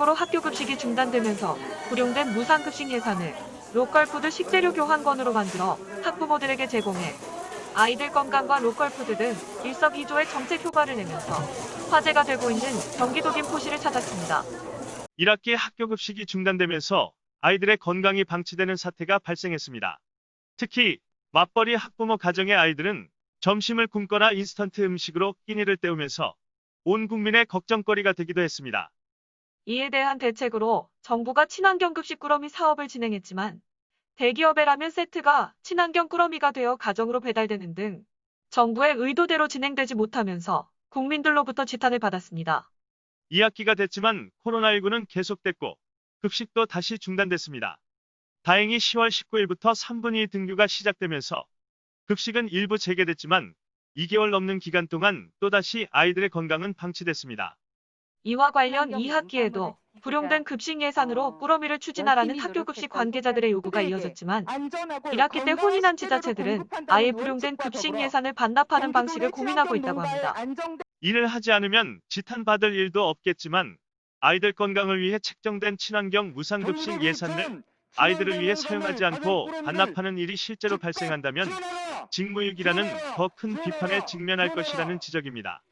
전국적으로 학교 급식이 중단되면서 불용된 무상급식 예산을 로컬푸드 식재료 교환권으로 만들어 학부모들에게 제공해 아이들 건강과 로컬푸드 등 일석이조의 정책 효과를 내면서 화제가 되고 있는 경기도 김포시를 찾았습니다. 1학기 학교 급식이 중단되면서 아이들의 건강이 방치되는 사태가 발생했습니다. 특히 맞벌이 학부모 가정의 아이들은 점심을 굶거나 인스턴트 음식으로 끼니를 때우면서 온 국민의 걱정거리가 되기도 했습니다. 이에 대한 대책으로 정부가 친환경 급식 꾸러미 사업을 진행했지만 대기업의 라면 세트가 친환경 꾸러미가 되어 가정으로 배달되는 등 정부의 의도대로 진행되지 못하면서 국민들로부터 지탄을 받았습니다. 2학기가 됐지만 코로나19는 계속됐고 급식도 다시 중단됐습니다. 다행히 10월 19일부터 3분위 등교가 시작되면서 급식은 일부 재개됐지만 2개월 넘는 기간 동안 또다시 아이들의 건강은 방치됐습니다. 이와 관련 2학기에도 불용된 급식 예산으로 꾸러미를 추진하라는 학교 급식 관계자들의 요구가 이어졌지만 1학기 때 혼인한 지자체들은 아예 불용된 급식 예산을 반납하는 방식을 고민하고 있다고 합니다. 이를 하지 않으면 지탄받을 일도 없겠지만 아이들 건강을 위해 책정된 친환경 무상급식 예산을 아이들을 위해 사용하지 않고 반납하는 일이 실제로 발생한다면 직무유기라는 더 큰 비판에 직면할 것이라는 지적입니다.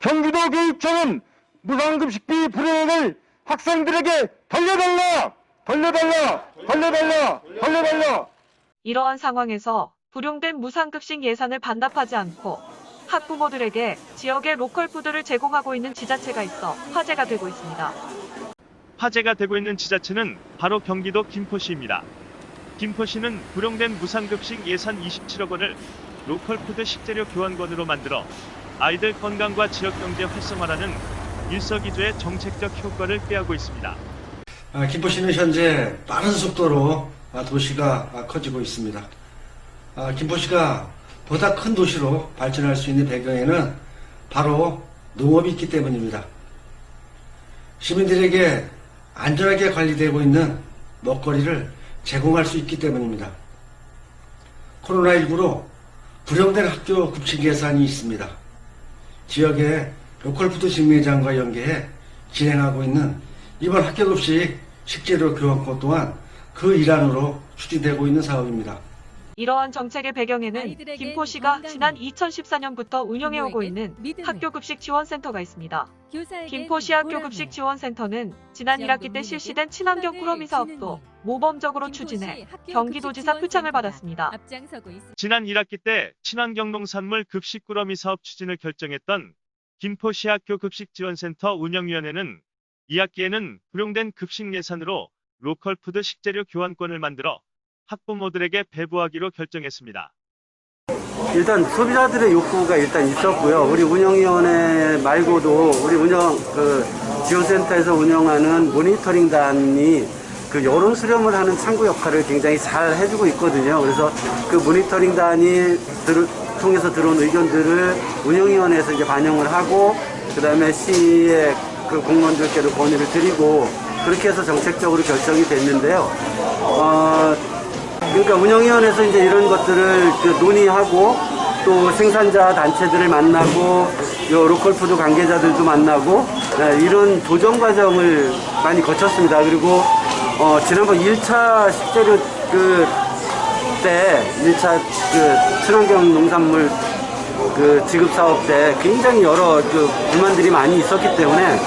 경기도 교육청은 무상급식비 불이행을 학생들에게 돌려달라! 돌려달라! 돌려달라! 돌려달라! 이러한 상황에서 불용된 무상급식 예산을 반납하지 않고 학부모들에게 지역의 로컬 푸드를 제공하고 있는 지자체가 있어 화제가 되고 있습니다. 화제가 되고 있는 지자체는 바로 경기도 김포시입니다. 김포시는 불용된 무상급식 예산 27억 원을 로컬 푸드 식재료 교환권으로 만들어 아이들 건강과 지역 경제 활성화라는 일석이조의 정책적 효과를 꾀하고 있습니다. 아, 김포시는 현재 빠른 속도로 아, 도시가 아, 커지고 있습니다. 아, 김포시가 보다 큰 도시로 발전할 수 있는 배경에는 바로 농업이 있기 때문입니다. 시민들에게 안전하게 관리되고 있는 먹거리를 제공할 수 있기 때문입니다. 코로나19로 불용된 학교 급식 예산이 있습니다. 지역의 로컬푸드 직매장과 연계해 진행하고 있는 이번 학교급식 식재료 교환권 또한 그 일환으로 추진되고 있는 사업입니다. 이러한 정책의 배경에는 김포시가 지난 2014년부터 운영해오고 있는 학교급식 지원센터가 있습니다. 김포시 학교 보람을, 급식 지원센터는 지난 1학기 때 실시된 친환경 꾸러미 사업도 모범적으로 추진해 경기도지사 표창을 받았습니다. 지난 1학기 때 친환경 농산물 급식 꾸러미 사업 추진을 결정했던 김포시 학교 급식 지원센터 운영위원회는 2학기에는 불용된 급식 예산으로 로컬푸드 식재료 교환권을 만들어 학부모들에게 배부하기로 결정했습니다. 일단 소비자들의 욕구가 일단 있었고요. 우리 운영위원회 말고도 우리 운영 그 지원센터에서 운영하는 모니터링단이 그 여론 수렴을 하는 창구 역할을 굉장히 잘 해주고 있거든요. 그래서 그 모니터링단이 들, 통해서 들어온 의견들을 운영위원회에서 이제 반영을 하고 그 다음에 시의 그 공무원들께도 건의를 드리고 그렇게 해서 정책적으로 결정이 됐는데요. 어, 그러니까 운영위원회에서 이제 이런 것들을 그 논의하고 또 생산자 단체들을 만나고 요 로컬푸드 관계자들도 만나고 네, 이런 도전 과정을 많이 거쳤습니다. 그리고 어, 지난번 1차 식재료 그 때 1차 그 친환경 농산물 그 지급 사업 때 굉장히 여러 그 불만들이 많이 있었기 때문에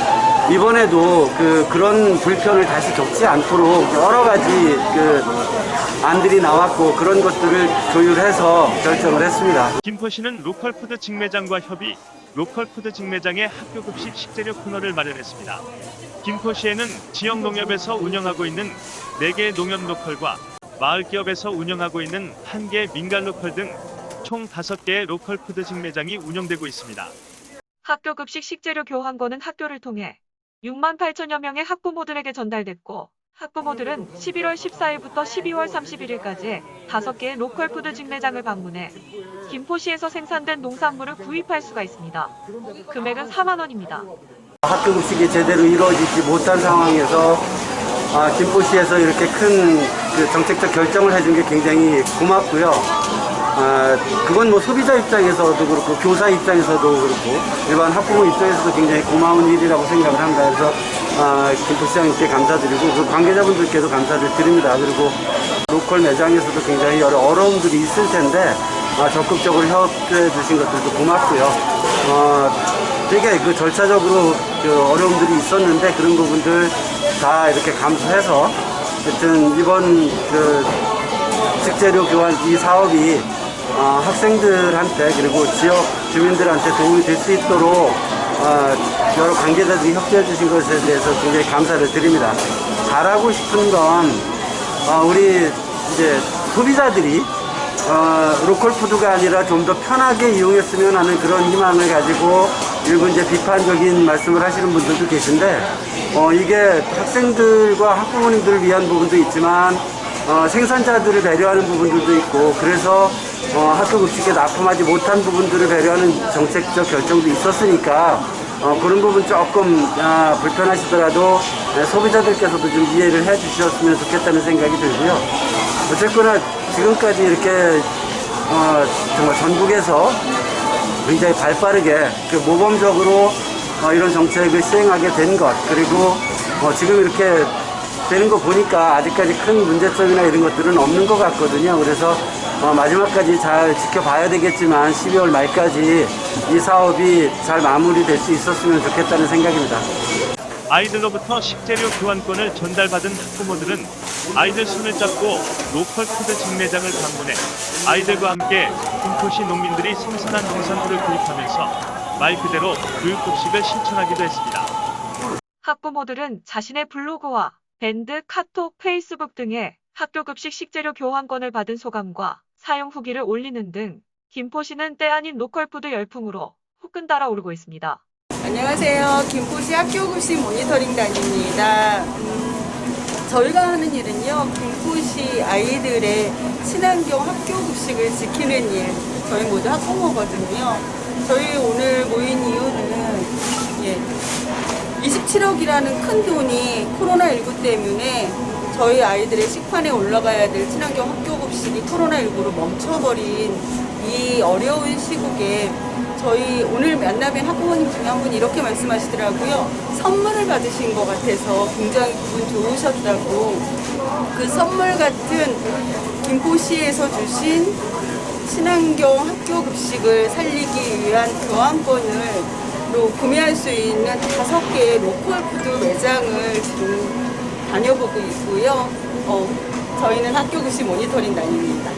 이번에도 그 그런 불편을 다시 겪지 않도록 여러 가지 그 안들이 나왔고 그런 것들을 조율해서 결정을 했습니다. 김포시는 로컬푸드 직매장과 협의, 로컬푸드 직매장의 학교급식 식재료 코너를 마련했습니다. 김포시에는 지역 농협에서 운영하고 있는 4개의 농협 로컬과 마을 기업에서 운영하고 있는 1개 민간 로컬 등 총 5개의 로컬 푸드 직매장이 운영되고 있습니다. 학교 급식 식재료 교환권은 학교를 통해 6만 8천여 명의 학부모들에게 전달됐고 학부모들은 11월 14일부터 12월 31일까지 5개의 로컬 푸드 직매장을 방문해 김포시에서 생산된 농산물을 구입할 수가 있습니다. 금액은 4만 원입니다. 학교 급식이 제대로 이루어지지 못한 상황에서 아, 김포시에서 이렇게 큰 그 정책적 결정을 해준 게 굉장히 고맙고요. 아, 그건 뭐 소비자 입장에서도 그렇고 교사 입장에서도 그렇고 일반 학부모 입장에서도 굉장히 고마운 일이라고 생각을 합니다. 그래서 아, 김포시장님께 감사드리고 그 관계자분들께도 감사를 드립니다. 그리고 로컬 매장에서도 굉장히 여러 어려움들이 있을 텐데 아, 적극적으로 협조해 주신 것들도 고맙고요. 어, 되게 그 절차적으로 그 어려움들이 있었는데 그런 부분들 다 이렇게 감수해서 하여튼 이번 그 식재료 교환 이 사업이 어, 학생들한테 그리고 지역 주민들한테 도움이 될 수 있도록 어, 여러 관계자들이 협조해 주신 것에 대해서 굉장히 감사를 드립니다. 잘하고 싶은 건 어, 우리 이제 소비자들이 어, 로컬 푸드가 아니라 좀 더 편하게 이용했으면 하는 그런 희망을 가지고 일부 이제 비판적인 말씀을 하시는 분들도 계신데 어, 이게 학생들과 학부모님들을 위한 부분도 있지만 어, 생산자들을 배려하는 부분들도 있고 그래서 어, 학교 급식에 납품하지 못한 부분들을 배려하는 정책적 결정도 있었으니까 어, 그런 부분 조금 아, 불편하시더라도 네, 소비자들께서도 좀 이해를 해 주셨으면 좋겠다는 생각이 들고요. 어쨌거나 지금까지 이렇게 어, 정말 전국에서 굉장히 발 빠르게 그 모범적으로 어, 이런 정책을 시행하게 된 것 그리고 어, 지금 이렇게 되는 거 보니까 아직까지 큰 문제점이나 이런 것들은 없는 것 같거든요. 그래서 어, 마지막까지 잘 지켜봐야 되겠지만 12월 말까지 이 사업이 잘 마무리될 수 있었으면 좋겠다는 생각입니다. 아이들로부터 식재료 교환권을 전달받은 학부모들은 아이들 손을 잡고 로컬 푸드 직매장을 방문해 아이들과 함께 김포시 농민들이 생산한 농산물을 구입하면서 말 그대로 교육급식을 실천하기도 했습니다. 학부모들은 자신의 블로그와 밴드, 카톡, 페이스북 등에 학교 급식 식재료 교환권을 받은 소감과 사용 후기를 올리는 등 김포시는 때 아닌 로컬푸드 열풍으로 후끈 달아오르고 있습니다. 안녕하세요. 김포시 학교급식 모니터링단입니다. 음, 저희가 하는 일은요, 김포시 아이들의 친환경 학교급식을 지키는 일. 저희 모두 학부모거든요. 저희 오늘 모인 이유는, 예, 27억이라는 큰 돈이 코로나19 때문에 저희 아이들의 식판에 올라가야 될 친환경 학교 급식이 코로나19로 멈춰버린 이 어려운 시국에 저희 오늘 만나뵌 학부모님 중에 한 분이 이렇게 말씀하시더라고요. 선물을 받으신 것 같아서 굉장히 기분 좋으셨다고. 그 선물 같은 김포시에서 주신 친환경 학교 급식을 살리기 위한 교환권을 로 구매할 수 있는 다섯 개의 로컬 푸드 매장을 지금 다녀보고 있고요. 어, 저희는 학교 급식 모니터링 단입니다.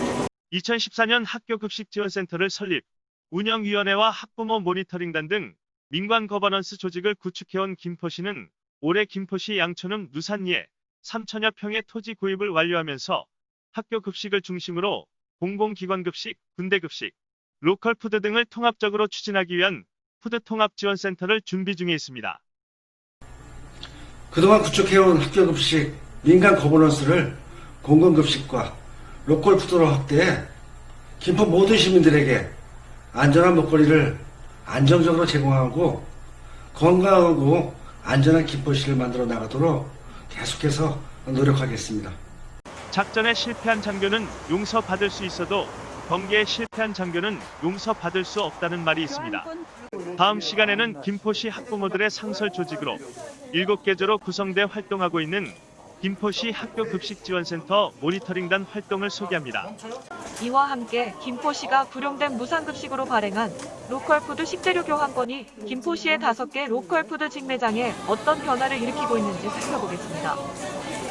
2014년 학교 급식 지원센터를 설립, 운영위원회와 학부모 모니터링단 등 민관 거버넌스 조직을 구축해온 김포시는 올해 김포시 양천읍 누산리에 3천여 평의 토지 구입을 완료하면서 학교 급식을 중심으로 공공기관 급식, 군대 급식, 로컬 푸드 등을 통합적으로 추진하기 위한 푸드 통합 지원센터를 준비 중에 있습니다. 그동안 구축해온 학교급식 민간 거버넌스를 공공급식과 로컬 푸드로 확대해 김포 모든 시민들에게 안전한 먹거리를 안정적으로 제공하고 건강하고 안전한 김포시를 만들어 나가도록 계속해서 노력하겠습니다. 작전에 실패한 장교는 용서받을 수 있어도 경기에 실패한 장교는 용서받을 수 없다는 말이 있습니다. 다음 시간에는 김포시 학부모들의 상설 조직으로 7개조로 구성돼 활동하고 있는 김포시 학교 급식 지원센터 모니터링단 활동을 소개합니다. 이와 함께 김포시가 불용된 무상급식으로 발행한 로컬푸드 식재료 교환권이 김포시의 다섯 개 로컬푸드 직매장에 어떤 변화를 일으키고 있는지 살펴보겠습니다.